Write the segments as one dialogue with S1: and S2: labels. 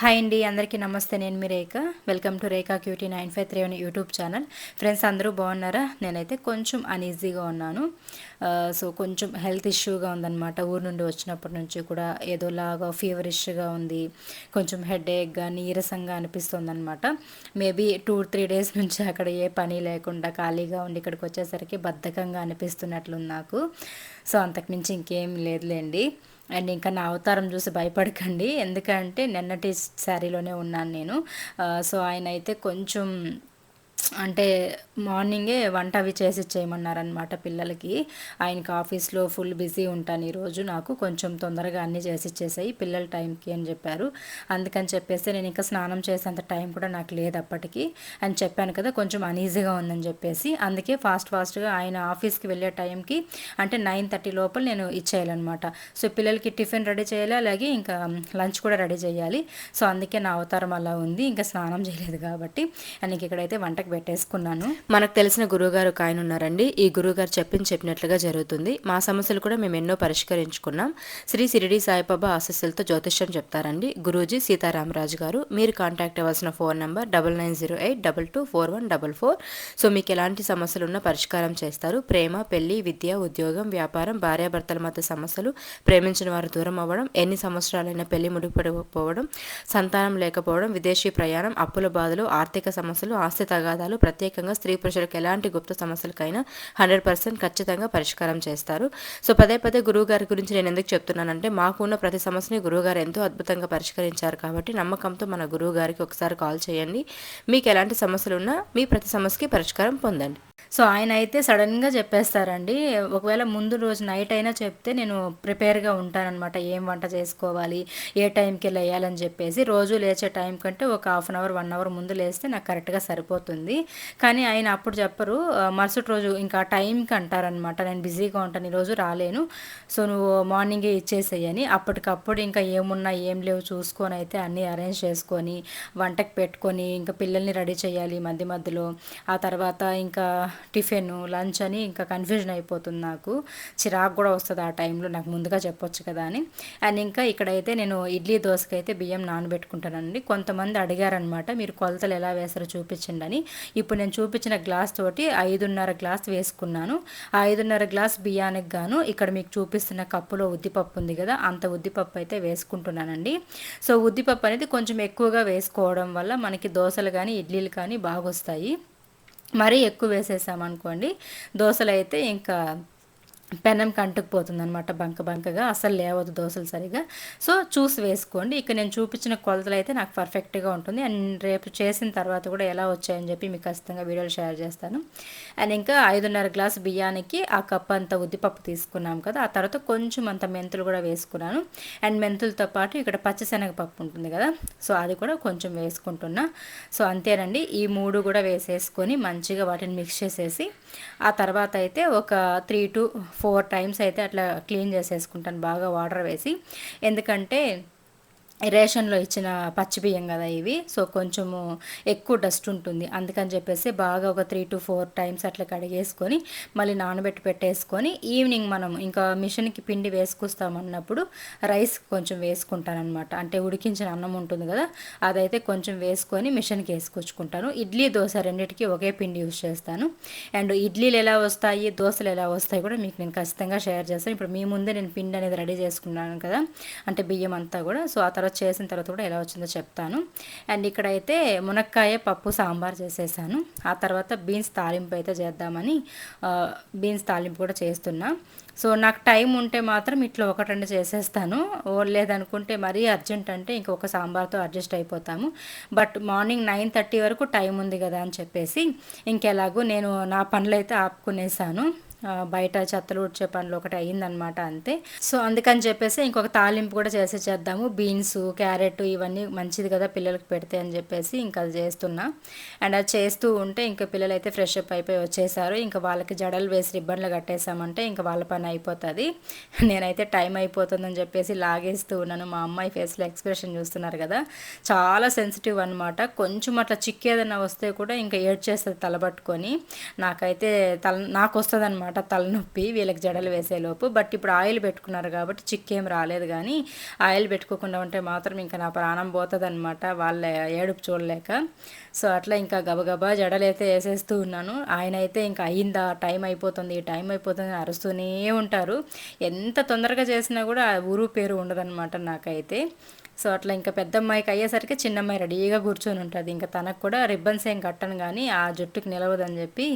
S1: Hi అండి అందరికీ నమస్తే. నేను మీ Rekha. Welcome to Rekha cutie nine five three అని యూట్యూబ్ ఛానల్ ఫ్రెండ్స్ అందరూ బాగున్నారా? నేనైతే కొంచెం అన్ఈజీగా ఉన్నాను. Uh, సో కొంచెం హెల్త్ ఇష్యూగా ఉందన్నమాట. ఊరు నుండి వచ్చినప్పటి నుంచి కూడా ఏదోలాగా ఫీవరిష్గా ఉంది. కొంచెం హెడేక్గా నీరసంగా అనిపిస్తుంది అనమాట మేబీ టూ త్రీ డేస్ నుంచి అక్కడ ఏ పని లేకుండా ఖాళీగా ఉండి ఇక్కడికి వచ్చేసరికి బద్ధకంగా అనిపిస్తున్నట్లుంది నాకు. సో అంతకుమించి ఇంకేం లేదులేండి. అండ్ ఇంకా నా అవతారం చూసి భయపడకండి. ఎందుకంటే నిన్నటి శారీలోనే ఉన్నాను నేను. సో ఆయన అయితే కొంచెం అంటే మార్నింగే వంట అవి చేసి చేయమన్నారనమాట పిల్లలకి. ఆయనకి ఆఫీస్లో ఫుల్ బిజీ ఉంటాను ఈరోజు నాకు కొంచెం తొందరగా అన్నీ చేసి ఇచ్చేసాయి పిల్లల టైంకి అని చెప్పారు. అందుకని చెప్పేసి నేను ఇంకా స్నానం చేసేంత టైం కూడా నాకు లేదు అప్పటికి అని చెప్పాను కదా కొంచెం అనీజీగా ఉందని చెప్పేసి. అందుకే ఫాస్ట్ ఫాస్ట్గా ఆయన ఆఫీస్కి వెళ్ళే టైంకి అంటే నైన్ థర్టీ లోపల నేను ఇచ్చేయాలన్నమాట. సో పిల్లలకి టిఫిన్ రెడీ చేయాలి అలాగే ఇంకా లంచ్ కూడా రెడీ చేయాలి. సో అందుకే నా అవతారం అలా ఉంది ఇంకా స్నానం చేయలేదు కాబట్టి. అండ్ ఇక్కడైతే వంటకు పెట్టేసుకున్నాను.
S2: మనకు తెలిసిన గురువుగారు ఒక ఆయన ఉన్నారండి. ఈ గురువుగారు చెప్పింది చెప్పినట్లుగా జరుగుతుంది. మా సమస్యలు కూడా మేము ఎన్నో పరిష్కరించుకున్నాం. శ్రీ సిరిడి సాయిబాబా ఆశస్సులతో జ్యోతిష్యం చెప్తారండి. గురూజీ సీతారామరాజు గారు మీరు కాంటాక్ట్ అవ్వాల్సిన phone number double nine zero eight double two four one double four so మీకు ఎలాంటి సమస్యలు ఉన్నా పరిష్కారం చేస్తారు. ప్రేమ పెళ్ళి విద్య ఉద్యోగం వ్యాపారం భార్యాభర్తల మధ్య సమస్యలు ప్రేమించిన వారు దూరం అవ్వడం ఎన్ని సంవత్సరాలైనా పెళ్ళి ముడిపడిపోవడం సంతానం లేకపోవడం విదేశీ ప్రయాణం అప్పుల బాధలు ఆర్థిక సమస్యలు ఆస్తి తగాదాలు ప్రత్యేకంగా స్త్రీ పురుషులకు ఎలాంటి గుప్త సమస్యలకైనా హండ్రెడ్ పర్సెంట్ ఖచ్చితంగా పరిష్కారం చేస్తారు. సో పదే పదే గురువు గారి గురించి నేను ఎందుకు చెప్తున్నానంటే మాకు ఉన్న ప్రతి సమస్యని గురువుగారు ఎంతో అద్భుతంగా పరిష్కరించారు కాబట్టి నమ్మకంతో మన గురువు గారికి ఒకసారి కాల్ చేయండి. మీకు ఎలాంటి సమస్యలు ఉన్నా మీ ప్రతి సమస్యకి పరిష్కారం పొందండి.
S1: సో ఆయన అయితే సడన్గా చెప్పేస్తారండి ఒకవేళ ముందు రోజు నైట్ అయినా చెప్తే నేను ప్రిపేర్గా ఉంటానన్నమాట. ఏం వంట చేసుకోవాలి ఏ టైంకి లేయాలని చెప్పేసి రోజు లేచే టైం కంటే ఒక half an hour one hour ముందు లేస్తే నాకు కరెక్ట్గా సరిపోతుంది. కానీ ఆయన అప్పుడు చెప్పరు మరుసటి రోజు ఇంకా టైంకి అంటారనమాట నేను బిజీగా ఉంటాను ఈరోజు రాలేను. సో నువ్వు మార్నింగే ఇచ్చేసేయని అప్పటికప్పుడు ఇంకా ఏమున్నా ఏం లేవు చూసుకొని అయితే అన్నీ అరేంజ్ చేసుకొని వంటకి పెట్టుకొని ఇంకా పిల్లల్ని రెడీ చేయాలి మధ్య మధ్యలో. ఆ తర్వాత ఇంకా టిఫిన్ లంచ్ అని ఇంకా కన్ఫ్యూజన్ అయిపోతుంది నాకు. చిరాకు కూడా వస్తుంది ఆ టైంలో నాకు ముందుగా చెప్పొచ్చు కదా అని. అండ్ ఇంకా ఇక్కడైతే నేను ఇడ్లీ దోశకైతే బియ్యం నానబెట్టుకుంటానండి. కొంతమంది అడిగారనమాట మీరు కొలతలు ఎలా వేస్తారో చూపించండి అని. ఇప్పుడు నేను చూపించిన గ్లాస్ తోటి ఐదున్నర గ్లాస్ వేసుకున్నాను. ఆ ఐదున్నర గ్లాస్ బియ్యానికి గాను ఇక్కడ మీకు చూపిస్తున్న కప్పులో ఉద్దిపప్పు ఉంది కదా అంత ఉద్దిపప్పు అయితే వేసుకుంటున్నానండి. సో ఉద్దిపప్పు అనేది కొంచెం ఎక్కువగా వేసుకోవడం వల్ల మనకి దోశలు కానీ ఇడ్లీలు కానీ బాగా వస్తాయి మరీ ఎక్కువ వేసేసామనుకోండి దోశలు అయితే ఇంకా పెనం కంటుకుపోతుంది అనమాట బంక బంకగా. అసలు లేవదు దోశలు సరిగా. సో చూసి వేసుకోండి. ఇక నేను చూపించిన కొలతలు అయితే నాకు పర్ఫెక్ట్గా ఉంటుంది. అండ్ రేపు చేసిన తర్వాత కూడా ఎలా వచ్చాయని చెప్పి మీకు ఖచ్చితంగా వీడియోలు షేర్ చేస్తాను. అండ్ ఇంకా ఐదున్నర గ్లాస్ బియ్యానికి ఆ కప్ అంత ఉద్దిపప్పు తీసుకున్నాం కదా. ఆ తర్వాత కొంచెం అంత మెంతులు కూడా వేసుకున్నాను. అండ్ మెంతులతో పాటు ఇక్కడ పచ్చిశనగపప్పు ఉంటుంది కదా. సో అది కూడా కొంచెం వేసుకుంటున్నా. సో అంతేనండి. ఈ మూడు కూడా వేసేసుకొని మంచిగా వాటిని మిక్స్ చేసేసి ఆ తర్వాత అయితే ఒక త్రీ టు ఫోర్ టైమ్స్ అయితే అట్లా క్లీన్ చేసేసుకుంటాను. బాగా వాటర్ వేసి. ఎందుకంటే రేషన్లో ఇచ్చిన పచ్చి బియ్యం కదా ఇవి. సో కొంచెము ఎక్కువ డస్ట్ ఉంటుంది. అందుకని చెప్పేసి బాగా ఒక త్రీ టు ఫోర్ టైమ్స్ అట్లా కడిగేసుకొని మళ్ళీ నానబెట్టి పెట్టేసుకొని ఈవినింగ్ మనం ఇంకా మిషన్కి పిండి వేసుకొస్తామన్నప్పుడు రైస్ కొంచెం వేసుకుంటానమాట అంటే ఉడికించిన అన్నం ఉంటుంది కదా అదైతే కొంచెం వేసుకొని మిషన్కి వేసుకొచ్చుకుంటాను. ఇడ్లీ దోశ రెండింటికి ఒకే పిండి యూజ్ చేస్తాను. అండ్ ఇడ్లీలు ఎలా వస్తాయి దోశలు ఎలా వస్తాయి కూడా మీకు నేను ఖచ్చితంగా షేర్ చేస్తాను. ఇప్పుడు మీ ముందే నేను పిండి అనేది రెడీ చేసుకున్నాను కదా అంటే బియ్యం అంతా కూడా. సో ఆ తర్వాత తర్వాత చేసిన తర్వాత కూడా ఎలా వచ్చిందో చెప్తాను. అండ్ ఇక్కడైతే మునక్కాయ పప్పు సాంబార్ చేసేసాను. ఆ తర్వాత బీన్స్ తాలింపు అయితే చేద్దామని బీన్స్ తాలింపు కూడా చేస్తున్నా. సో నాకు టైం ఉంటే మాత్రం ఇట్లా ఒకటి రెండు చేసేస్తాను. లేదనుకుంటే మరీ అర్జెంట్ అంటే ఇంకొక సాంబార్తో అడ్జస్ట్ అయిపోతాము. బట్ మార్నింగ్ నైన్ థర్టీ వరకు టైం ఉంది కదా అని చెప్పేసి ఇంకెలాగో నేను నా పనులు అయితే ఆపుకునేసాను. బయట చెత్తలు ఉడ్చే పనులు ఒకటి అయ్యిందనమాట అంతే. సో అందుకని చెప్పేసి ఇంకొక తాలింపు కూడా చేసే చేద్దాము. బీన్స్ క్యారెట్ ఇవన్నీ మంచిది కదా పిల్లలకి పెడితే అని చెప్పేసి ఇంకా అది చేస్తున్నా. అండ్ అది చేస్తూ ఉంటే ఇంకా పిల్లలు అయితే ఫ్రెష్ అప్ అయిపోయి వచ్చేసారు. ఇంకా వాళ్ళకి జడలు వేసి రిబ్బన్లు కట్టేసామంటే ఇంకా వాళ్ళ పని అయిపోతుంది. నేనైతే టైం అయిపోతుందని చెప్పేసి లాగేస్తూ ఉన్నాను. మా అమ్మాయి ఫేస్లో ఎక్స్ప్రెషన్ చూస్తున్నారు కదా. చాలా సెన్సిటివ్ అనమాట కొంచెం అట్లా చిక్కేదన్నా వస్తే కూడా ఇంకా ఏడ్చేస్తుంది తలబట్టుకొని. నాకైతే తల నాకు వస్తుంది అనమాట తలనొప్పి వీళ్ళకి జడలు వేసేలోపు బట్ ఇప్పుడు ఆయిల్ పెట్టుకున్నారు కాబట్టి చిక్కేం రాలేదు కానీ ఆయిల్ పెట్టుకోకుండా ఉంటే మాత్రం ఇంకా నా ప్రాణం పోతుంది అనమాట వాళ్ళ ఏడుపు చూడలేక. సో అట్లా ఇంకా గబగబా జడలు అయితే వేసేస్తూ ఉన్నాను. ఆయన అయితే ఇంకా అయిందా టైం అయిపోతుంది టైం అయిపోతుంది అరుస్తూనే ఉంటారు. ఎంత తొందరగా చేసినా కూడా ఊరు పేరు ఉండదన్నమాట నాకైతే. సో అట్లా ఇంకా పెద్ద అమ్మాయికి అయ్యేసరికి చిన్న అమ్మాయి రెడీగా కూర్చొని ఉంటుంది. ఇంకా తనకు కూడా రిబ్బన్స్ ఏం కట్టను కానీ ఆ జుట్టుకి నిలవదని చెప్పి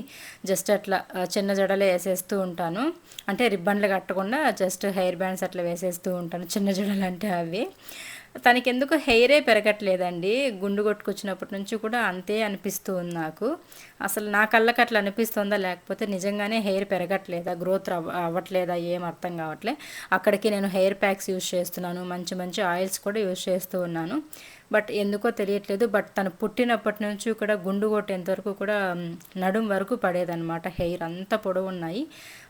S1: జస్ట్ అట్లా చిన్న జడలే వేసేస్తూ ఉంటాను. అంటే రిబ్బన్లు కట్టకుండా జస్ట్ హెయిర్ బ్యాండ్స్ అట్లా వేసేస్తూ ఉంటాను చిన్న జడలు అంటే అవి. తనకి ఎందుకు హెయిరే పెరగట్లేదండి. గుండు కొట్టుకొచ్చినప్పటి నుంచి కూడా అంతే అనిపిస్తూ ఉంది నాకు. అసలు నా కళ్ళకి అట్లా అనిపిస్తుందా? లేకపోతే నిజంగానే హెయిర్ పెరగట్లేదా? గ్రోత్ అవ్వ అవ్వట్లేదా? ఏం అర్థం కావట్లే. అక్కడికి నేను హెయిర్ ప్యాక్స్ యూజ్ చేస్తున్నాను. మంచి మంచి ఆయిల్స్ కూడా యూజ్ చేస్తూ ఉన్నాను. బట్ ఎందుకో తెలియట్లేదు. బట్ తను పుట్టినప్పటి నుంచి కూడా గుండు కొట్టేంతవరకు కూడా నడుం వరకు పడేదనమాట హెయిర్. అంత పొడవు ఉన్నాయి.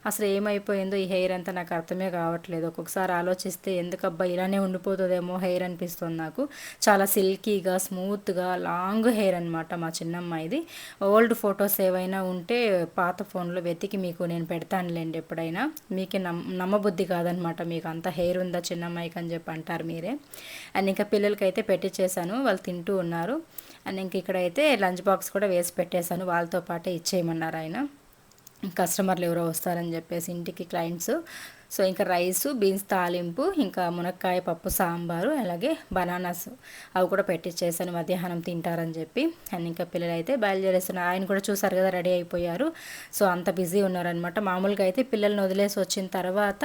S1: అసలు ఏమైపోయిందో ఈ హెయిర్ అంతా నాకు అర్థమే కావట్లేదు. ఒక్కొక్కసారి ఆలోచిస్తే ఎందుకబ్బా ఇలానే ఉండిపోతుందేమో హెయిర్ అనిపిస్తుంది నాకు. చాలా సిల్కీగా స్మూత్గా లాంగ్ హెయిర్ అనమాట మా చిన్నమ్మాయిది. ఓల్డ్ ఫొటోస్ ఏవైనా ఉంటే పాత ఫోన్లో వెతికి మీకు నేను పెడతానులేండి ఎప్పుడైనా. మీకే నమ్ నమ్మబుద్ధి కాదనమాట మీకు అంత హెయిర్ ఉందా చిన్నమ్మాయికి అని చెప్పి అంటారు మీరే. అండ్ ఇంకా పిల్లలకి అయితే పెట్టేశాను వాళ్ళు తింటూ ఉన్నారు. అండ్ ఇంక ఇక్కడైతే లంచ్ బాక్స్ కూడా వేసి పెట్టేశాను వాళ్ళతో పాటే ఇచ్చేయమన్నారు ఆయన. కస్టమర్లు ఎవరో వస్తారని చెప్పేసి ఇంటికి క్లయింట్స్. సో ఇంకా రైసు బీన్స్ తాలింపు ఇంకా మునక్కాయ పప్పు సాంబారు అలాగే బనానాస్ అవి కూడా పెట్టించేసాను మధ్యాహ్నం తింటారని చెప్పి. అండ్ ఇంకా పిల్లలు అయితే బయలుదేరేస్తున్నారు. ఆయన కూడా చూసారు కదా రెడీ అయిపోయారు. సో అంత బిజీ ఉన్నారనమాట మామూలుగా అయితే పిల్లల్ని వదిలేసి వచ్చిన తర్వాత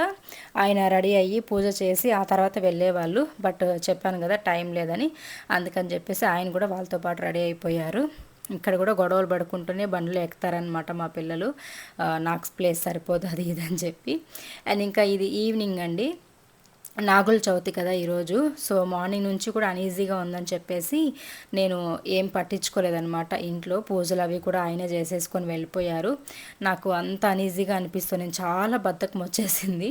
S1: ఆయన రెడీ అయ్యి పూజ చేసి ఆ తర్వాత వెళ్ళేవాళ్ళు. బట్ చెప్పాను కదా టైం లేదని. అందుకని చెప్పేసి ఆయన కూడా వాళ్ళతో పాటు రెడీ అయిపోయారు. ఇక్కడ కూడా గొడవలు పడుకుంటూనే బండ్లు ఎక్కుతారనమాట మా పిల్లలు. నాకు ప్లేస్ సరిపోదు అది ఇది అని చెప్పి. అండ్ ఇంకా ఇది ఈవినింగ్ అండి. నాగుల చవితి కదా ఈరోజు సో మార్నింగ్ నుంచి కూడా అన్ఈజీగా ఉందని చెప్పేసి నేను ఏం పట్టించుకోలేదనమాట ఇంట్లో. పూజలు అవి కూడా ఆయనే చేసేసుకొని వెళ్ళిపోయారు. నాకు అంత అన్ఈజీగా అనిపిస్తుంది. నేను చాలా బద్ధకం వచ్చేసింది.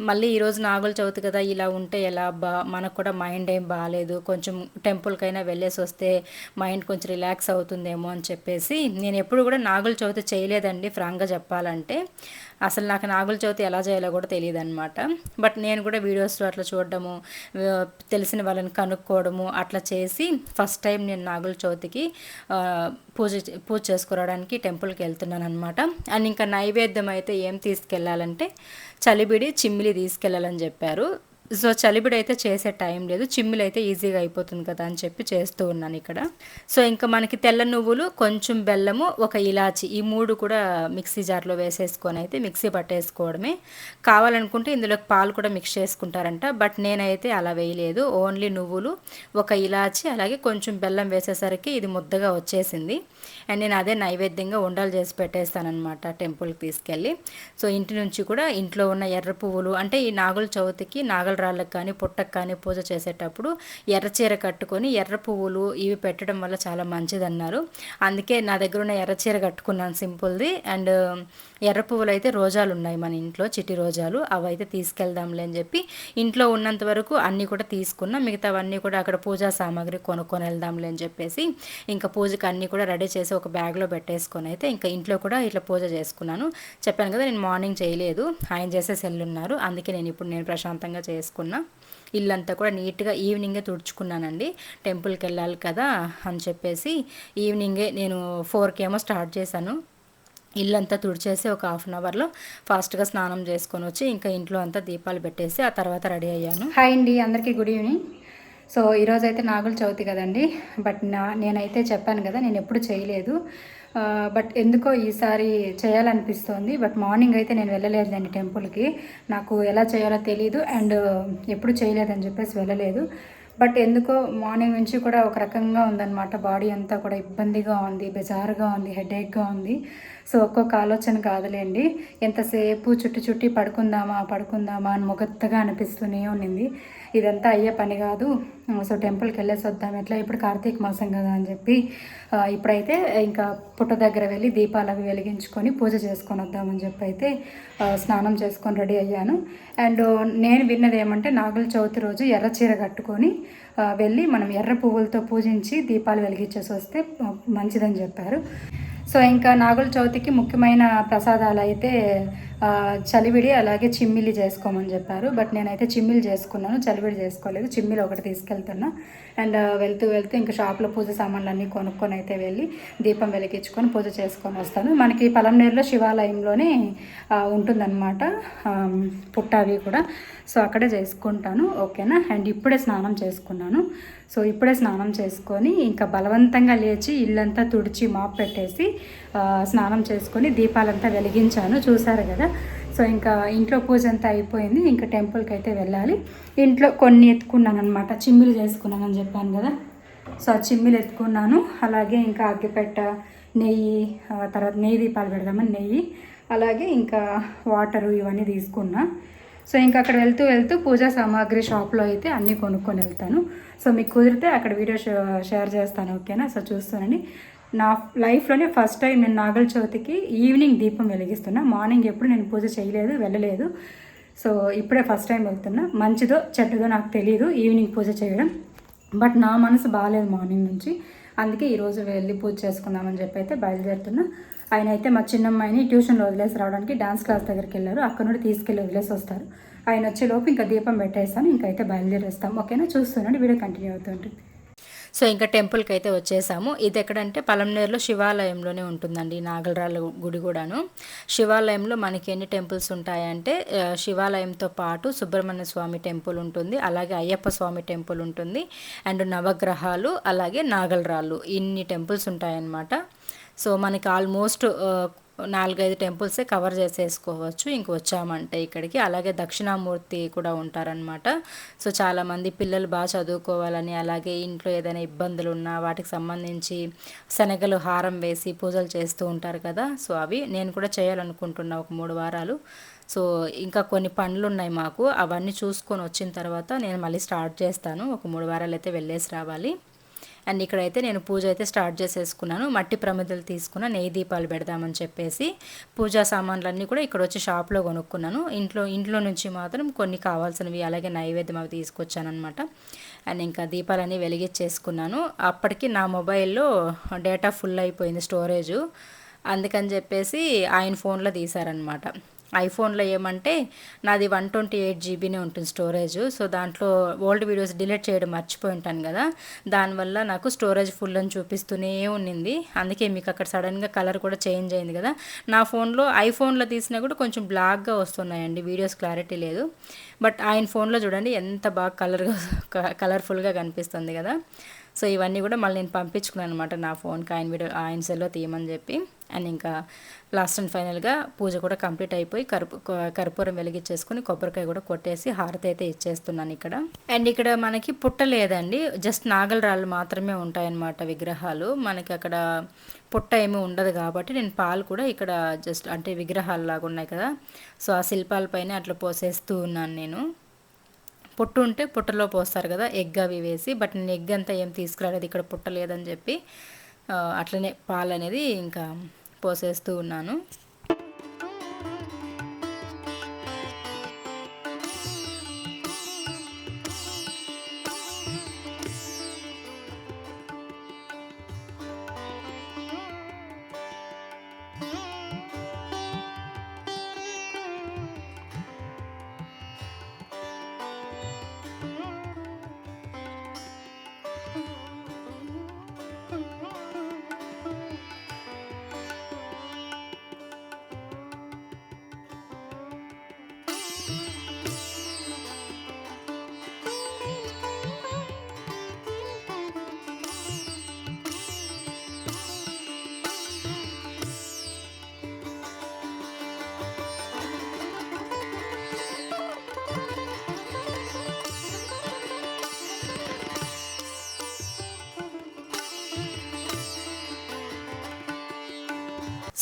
S1: మళ్ళీ ఈరోజు నాగుల చవితి కదా ఇలా ఉంటే ఎలా బా మనకు కూడా మైండ్ ఏం బాగాలేదు కొంచెం టెంపుల్కైనా వెళ్ళేసి వస్తే మైండ్ కొంచెం రిలాక్స్ అవుతుందేమో అని చెప్పేసి నేను ఎప్పుడు కూడా నాగుల చవితి చేయలేదండి ఫ్రాంక్గా చెప్పాలంటే. అసలు నాకు నాగుల చవితి ఎలా చేయాలో కూడా తెలియదు అనమాట బట్ నేను కూడా వీడియోస్లో అట్లా చూడడము తెలిసిన వాళ్ళని కనుక్కోవడము అట్లా చేసి ఫస్ట్ టైం నేను నాగుల చవితికి పూజ పూజ చేసుకురావడానికి టెంపుల్కి వెళ్తున్నాను అనమాట అండ్ ఇంకా నైవేద్యం అయితే ఏం తీసుకెళ్ళాలంటే చలిబిడి చిమ్మిలి తీసుకెళ్ళాలని చెప్పారు. సో చలిబిడి అయితే చేసే టైం లేదు. చిమ్మిలు అయితే ఈజీగా అయిపోతుంది కదా అని చెప్పి చేస్తూ ఉన్నాను ఇక్కడ. సో ఇంకా మనకి తెల్ల నువ్వులు కొంచెం బెల్లము ఒక ఇలాచి ఈ మూడు కూడా మిక్సీ జార్లో వేసేసుకొని అయితే మిక్సీ పట్టేసుకోవడమే. కావాలనుకుంటే ఇందులో పాలు కూడా మిక్స్ చేసుకుంటారంట. బట్ నేనైతే అలా వేయలేదు. ఓన్లీ నువ్వులు ఒక ఇలాచి అలాగే కొంచెం బెల్లం వేసేసరికి ఇది ముద్దగా వచ్చేసింది. అండ్ నేను అదే నైవేద్యంగా ఉండాలు చేసి పెట్టేస్తానమాట టెంపుల్కి తీసుకెళ్ళి. సో ఇంటి నుంచి కూడా ఇంట్లో ఉన్న ఎర్ర పువ్వులు అంటే ఈ నాగుల చవితికి నాగలరాళ్ళకి కానీ పుట్టకు కానీ పూజ చేసేటప్పుడు ఎర్ర చీర కట్టుకొని ఎర్ర పువ్వులు ఇవి పెట్టడం వల్ల చాలా మంచిదన్నారు. అందుకే నా దగ్గర ఉన్న ఎర్ర చీర కట్టుకున్నాను సింపుల్ది. అండ్ ఎర్ర పువ్వులు అయితే రోజాలు ఉన్నాయి మన ఇంట్లో చిట్టి రోజాలు. అవి అయితే తీసుకెళ్దాంలే అని చెప్పి ఇంట్లో ఉన్నంత వరకు అన్నీ కూడా తీసుకున్నా మిగతావన్నీ కూడా అక్కడ పూజా సామాగ్రి కొనుక్కొని వెళ్దాంలే అని చెప్పేసి ఇంకా పూజకి అన్నీ కూడా రెడీ చేసి ఒక బ్యాగ్లో పెట్టేసుకొని అయితే ఇంకా ఇంట్లో కూడా ఇట్లా పూజ చేసుకున్నాను. చెప్పాను కదా నేను మార్నింగ్ చేయలేదు ఆయన చేసే సెల్లున్నారు అందుకే నేను ఇప్పుడు నేను ప్రశాంతంగా చేసుకున్నా. ఇల్లంతా కూడా నీట్గా ఈవినింగే తుడుచుకున్నానండి. టెంపుల్కి వెళ్ళాలి కదా అని చెప్పేసి ఈవినింగే నేను ఫోర్కి ఏమో స్టార్ట్ చేశాను. ఇల్లంతా తుడిచేసి ఒక హాఫ్ అన్ అవర్లో ఫాస్ట్గా స్నానం చేసుకొని వచ్చి ఇంకా ఇంట్లో అంతా దీపాలు పెట్టేసి ఆ తర్వాత రెడీ అయ్యాను. హాయ్ అండి అందరికీ గుడ్ ఈవినింగ్. సో ఈరోజు అయితే నాగుల చవితి కదండి బట్ నా నేనైతే చెప్పాను కదా నేను ఎప్పుడు చేయలేదు. బట్ ఎందుకో ఈసారి చేయాలనిపిస్తోంది బట్ మార్నింగ్ అయితే నేను వెళ్ళలేదండి టెంపుల్కి. నాకు ఎలా చేయాలో తెలియదు అండ్ ఎప్పుడు చేయలేదని చెప్పేసి వెళ్ళలేదు. బట్ ఎందుకో మార్నింగ్ నుంచి కూడా ఒక రకంగా ఉందన్నమాట బాడీ అంతా కూడా ఇబ్బందిగా ఉంది బెజారుగా ఉంది హెడేక్గా ఉంది. సో ఒక్కొక్క ఆలోచన కాదులేండి. ఎంతసేపు చుట్టి చుట్టి పడుకుందామా పడుకుందామా అని మొగత్తగా అనిపిస్తూనే ఉండింది ఇదంతా అయ్యే పని కాదు. సో టెంపుల్కి వెళ్ళేసి వద్దాం. ఎట్లా? ఇప్పుడు కార్తీక మాసం కదా అని చెప్పి ఇప్పుడైతే ఇంకా పుట్ట దగ్గర వెళ్ళి దీపాలు అవి వెలిగించుకొని పూజ చేసుకొని వద్దామని చెప్పి అయితే స్నానం చేసుకొని రెడీ అయ్యాను. అండ్ నేను విన్నది ఏమంటే నాగుల చవితి రోజు ఎర్ర చీర కట్టుకొని వెళ్ళి మనం ఎర్ర పువ్వులతో పూజించి దీపాలు వెలిగించేసి వస్తే మంచిదని చెప్పారు. సో ఇంకా నాగుల చవితికి ముఖ్యమైన ప్రసాదాలు అయితే
S3: చలివిడి అలాగే చిమ్మిలి చేసుకోమని చెప్పారు. బట్ నేనైతే చిమ్మిలి చేసుకున్నాను. చలివిడి చేసుకోలేదు. చిమ్మిలి ఒకటి తీసుకెళ్తున్నా. అండ్ వెళ్తూ వెళ్తూ ఇంకా షాప్లో పూజ సామాన్లు అన్నీ కొనుక్కొని అయితే వెళ్ళి దీపం వెలిగించుకొని పూజ చేసుకొని వస్తాను. మనకి పలంనేరులో శివాలయంలోనే ఉంటుందన్నమాట. పుట్టావి పుట్ట అవి కూడా. సో అక్కడే చేసుకుంటాను. ఓకేనా? అండ్ ఇప్పుడే స్నానం చేసుకున్నాను. సో ఇప్పుడే స్నానం చేసుకొని ఇంకా బలవంతంగా లేచి ఇల్లంతా తుడిచి మాప్ పెట్టేసి స్నానం చేసుకొని దీపాలంతా వెలిగించాను. చూసారు కదా? సో ఇంకా ఇంట్లో పూజ అంతా అయిపోయింది. ఇంకా టెంపుల్కి అయితే వెళ్ళాలి. ఇంట్లో కొన్ని ఎత్తుకున్నాను అనమాట చిమ్మిలు చేసుకున్నాను అని చెప్పాను కదా? సో ఆ చిమ్మిలు ఎత్తుకున్నాను. అలాగే ఇంకా అగ్గిపెట్ట నెయ్యి తర్వాత నెయ్యి దీపాలు పెడదామని నెయ్యి అలాగే ఇంకా వాటరు ఇవన్నీ తీసుకున్నా. సో ఇంకా అక్కడ వెళ్తూ వెళ్తూ పూజా సామాగ్రి షాప్లో అయితే అన్నీ కొనుక్కొని వెళ్తాను. సో మీకు కుదిరితే అక్కడ వీడియో షేర్ చేస్తాను. ఓకేనా? సో చూస్తానండి నా లైఫ్లోనే ఫస్ట్ టైం నేను నాగల చవితికి ఈవినింగ్ దీపం వెలిగిస్తున్నా. మార్నింగ్ ఎప్పుడు నేను పూజ చేయలేదు వెళ్ళలేదు. సో ఇప్పుడే ఫస్ట్ టైం వెళ్తున్నా. మంచిదో చెడ్డదో నాకు తెలియదు ఈవినింగ్ పూజ చేయడం. బట్ నా మనసు బాగాలేదు మార్నింగ్ నుంచి. అందుకే ఈరోజు వెళ్ళి పూజ చేసుకుందామని చెప్పి అయితే బయలుదేరుతున్నా. ఆయన అయితే మా చిన్నమ్మాయిని ట్యూషన్లో వదిలేసి రావడానికి డాన్స్ క్లాస్ దగ్గరికి వెళ్ళారు. అక్కడ నుండి తీసుకెళ్ళి వదిలేసి వస్తారు. ఆయన వచ్చేలోపు ఇంకా దీపం పెట్టేస్తాను. ఇంకైతే అయితే బయలుదేరేస్తాం. ఓకేనా? చూస్తున్నాడు వీడియో కంటిన్యూ అవుతుంటుంది
S1: సో ఇంకా టెంపుల్కి అయితే వచ్చేసాము. ఇది ఎక్కడంటే పలంనేరులో శివాలయంలోనే ఉంటుందండి నాగలరాళ్ళ గుడి కూడాను. శివాలయంలో మనకి ఎన్ని టెంపుల్స్ ఉంటాయంటే శివాలయంతో పాటు సుబ్రహ్మణ్య స్వామి టెంపుల్ ఉంటుంది అలాగే అయ్యప్ప స్వామి టెంపుల్ ఉంటుంది అండ్ నవగ్రహాలు అలాగే నాగలరాళ్ళు. ఇన్ని టెంపుల్స్ ఉంటాయన్నమాట. సో మనకి ఆల్మోస్ట్ నాలుగైదు టెంపుల్సే కవర్ చేసేసుకోవచ్చు. ఇంక వచ్చామంటే ఇక్కడికి. అలాగే దక్షిణామూర్తి కూడా ఉంటారనమాట సో చాలామంది పిల్లలు బాగా చదువుకోవాలని అలాగే ఇంట్లో ఏదైనా ఇబ్బందులు ఉన్నా వాటికి సంబంధించి శనగలు హారం వేసి పూజలు చేస్తూ ఉంటారు కదా. సో అవి నేను కూడా చేయాలనుకుంటున్నా ఒక మూడు వారాలు. సో ఇంకా కొన్ని పనులు ఉన్నాయి మాకు. అవన్నీ చూసుకొని వచ్చిన తర్వాత నేను మళ్ళీ స్టార్ట్ చేస్తాను. ఒక మూడు వారాలు అయితే వెళ్ళేసి రావాలి. అండ్ ఇక్కడైతే నేను పూజ అయితే స్టార్ట్ చేసేసుకున్నాను. మట్టి ప్రమిదలు తీసుకున్న నెయ్యి దీపాలు పెడదామని చెప్పేసి పూజా సామాన్లన్నీ కూడా ఇక్కడ వచ్చి షాప్లో కొనుక్కున్నాను. ఇంట్లో ఇంట్లో నుంచి మాత్రం కొన్ని కావాల్సినవి అలాగే నైవేద్యం అవి తీసుకొచ్చానమాట అండ్ ఇంకా దీపాలన్నీ వెలిగించేసుకున్నాను. అప్పటికి నా మొబైల్లో డేటా ఫుల్ అయిపోయింది స్టోరేజు. అందుకని చెప్పేసి ఆయన ఫోన్లో తీశారనమాట ఐఫోన్లో ఏమంటే నాది వన్ ట్వంటీ ఎయిట్ జీబీనే ఉంటుంది స్టోరేజ్. సో దాంట్లో ఓల్డ్ వీడియోస్ డిలీట్ చేయడం మర్చిపోయి ఉంటాను కదా. దానివల్ల నాకు స్టోరేజ్ ఫుల్ అని చూపిస్తూనే ఉన్నింది. అందుకే మీకు అక్కడ సడన్గా కలర్ కూడా చేంజ్ అయింది కదా. నా ఫోన్లో ఐఫోన్లో తీసినా కూడా కొంచెం బ్లాక్గా వస్తున్నాయండి. వీడియోస్ క్లారిటీ లేదు. బట్ ఆయన ఫోన్లో చూడండి ఎంత బాగా కలర్గా కలర్ఫుల్గా కనిపిస్తుంది కదా. సో ఇవన్నీ కూడా మళ్ళీ నేను పంపించుకున్నాను అనమాట నా ఫోన్కి. ఆయన వీడియో ఆయన సెల్లో తీయమని చెప్పి. అండ్ ఇంకా లాస్ట్ అండ్ ఫైనల్గా పూజ కూడా కంప్లీట్ అయిపోయి కర్పూ కర్పూరం వెలిగించేసుకుని కొబ్బరికాయ కూడా కొట్టేసి హారతి అయితే ఇచ్చేస్తున్నాను ఇక్కడ. అండ్ ఇక్కడ మనకి పుట్ట లేదండి జస్ట్ నాగలరాళ్ళు మాత్రమే ఉంటాయన్నమాట విగ్రహాలు. మనకి అక్కడ పుట్ట ఏమీ ఉండదు కాబట్టి నేను పాలు కూడా ఇక్కడ జస్ట్ అంటే విగ్రహాలు లాగా ఉన్నాయి కదా. సో ఆ శిల్పాలపైన అట్లా పోసేస్తూ ఉన్నాను నేను. పుట్టు ఉంటే పుట్టలో పోస్తారు కదా ఎగ్ అవి వేసి బట్ నేను ఎగ్ అంతా ఏం తీసుకురాలేదు ఇక్కడ పుట్ట లేదని చెప్పి అట్లనే పాలు అనేది ఇంకా పోసేస్తూ ఉన్నాను.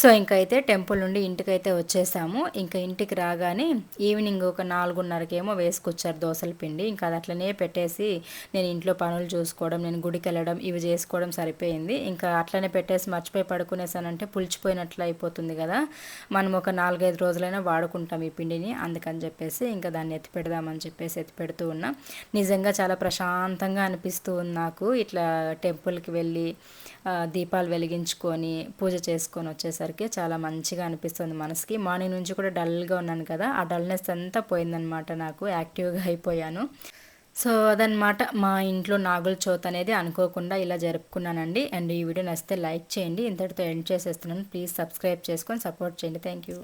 S1: సో ఇంకైతే టెంపుల్ నుండి ఇంటికైతే వచ్చేసాము. ఇంకా ఇంటికి రాగానే ఈవినింగ్ ఒక నాలుగున్నరకేమో వేసుకొచ్చారు దోశల పిండి. ఇంకా అది అట్లనే పెట్టేసి నేను ఇంట్లో పనులు చూసుకోవడం నేను గుడికి వెళ్ళడం ఇవి చేసుకోవడం సరిపోయింది. ఇంకా అట్లనే పెట్టేసి మర్చిపోయి పడుకునేసానంటే పులిచిపోయినట్లు అయిపోతుంది కదా. మనం ఒక నాలుగైదు రోజులైనా వాడుకుంటాం ఈ పిండిని. అందుకని చెప్పేసి ఇంకా దాన్ని ఎత్తి పెడదామని చెప్పేసి ఎత్తి పెడుతూ ఉన్నా. నిజంగా చాలా ప్రశాంతంగా అనిపిస్తూ ఉంది నాకు. ఇట్లా టెంపుల్కి వెళ్ళి దీపాలు వెలిగించుకొని పూజ చేసుకొని వచ్చేసరికి వచ్చేసరికి చాలా మంచిగా అనిపిస్తుంది మనసుకి. మార్నింగ్ నుంచి కూడా డల్గా ఉన్నాను కదా ఆ డల్నెస్ అంతా పోయిందనమాట నాకు. యాక్టివ్గా అయిపోయాను. సో అదనమాట మా ఇంట్లో నాగుల చోత్ అనేది అనుకోకుండా ఇలా జరుపుకున్నానండి. అండ్ ఈ వీడియో నచ్చితే లైక్ చేయండి. ఇంతటితో ఎండ్ చేసేస్తున్నాను. ప్లీజ్ సబ్స్క్రైబ్ చేసుకొని సపోర్ట్ చేయండి. Thank you.